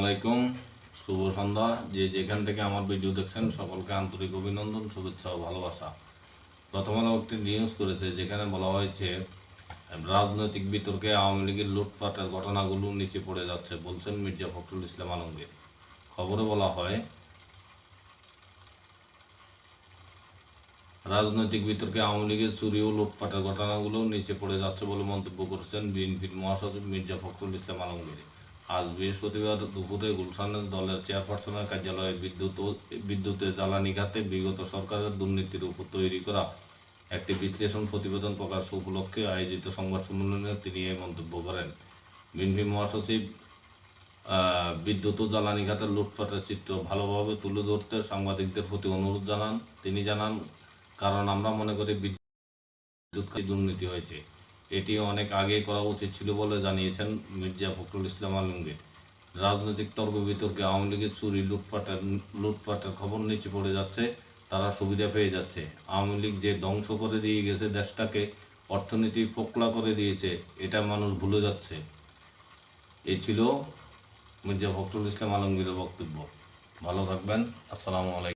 আলাইকুম শুভ সন্ধ্যা। যে যেখান থেকে আমার ভিডিও দেখছেন, সকলকে আন্তরিক অভিনন্দন, শুভেচ্ছা ও ভালোবাসা। প্রথমে একটি নিউজ করেছে, যেখানে বলা হয়েছে, রাজনৈতিক বিতর্কে আওয়ামী লীগের লুটপাটের ঘটনাগুলো নিচে পড়ে যাচ্ছে, বলছেন মির্জা ফখরুল ইসলাম আলমগীর। খবরে বলা হয়, রাজনৈতিক বিতর্কে আওয়ামী লীগের চুরি ও লুটপাটের ঘটনাগুলো নিচে পড়ে যাচ্ছে বলে মন্তব্য করেছেন বিএনপির মহাসচিব মির্জা ফখরুল ইসলাম আলমগীর। আজ বৃহস্পতিবার দুপুরে গুলশানের দলের চেয়ারপারসনের কার্যালয়ে বিদ্যুৎ ও বিদ্যুতে জ্বালানি খাতে বিগত সরকারের দুর্নীতির উপর তৈরি করা একটি বিশ্লেষণ প্রতিবেদন প্রকাশ উপলক্ষে আয়োজিত সংবাদ সম্মেলনে তিনি এই মন্তব্য করেন। বিএনপি মহাসচিব বিদ্যুৎ ও জ্বালানি খাতের লুটপাটের চিত্র ভালোভাবে তুলে ধরতে সাংবাদিকদের প্রতি অনুরোধ জানান। তিনি জানান, কারণ আমরা মনে করি বিদ্যুৎ দুর্নীতি হয়েছে। এটি অনেক আগেই করা উচিত ছিল বলে জানিয়েছেন মির্জা ফখরুল ইসলাম আলমগীর। রাজনৈতিক তর্ক বিতর্কে আওয়ামী লীগের চুরি লুটপাটের লুটপাটের খবর নিচে পড়ে যাচ্ছে, তারা সুবিধা পেয়ে যাচ্ছে। আওয়ামী লীগ যে ধ্বংস করে দিয়ে গেছে দেশটাকে, অর্থনীতি ফোকলা করে দিয়েছে, এটা মানুষ ভুলে যাচ্ছে। এ ছিল মির্জা ফখরুল ইসলাম আলমগীরের বক্তব্য। ভালো থাকবেন, আসসালামু আলাইকুম।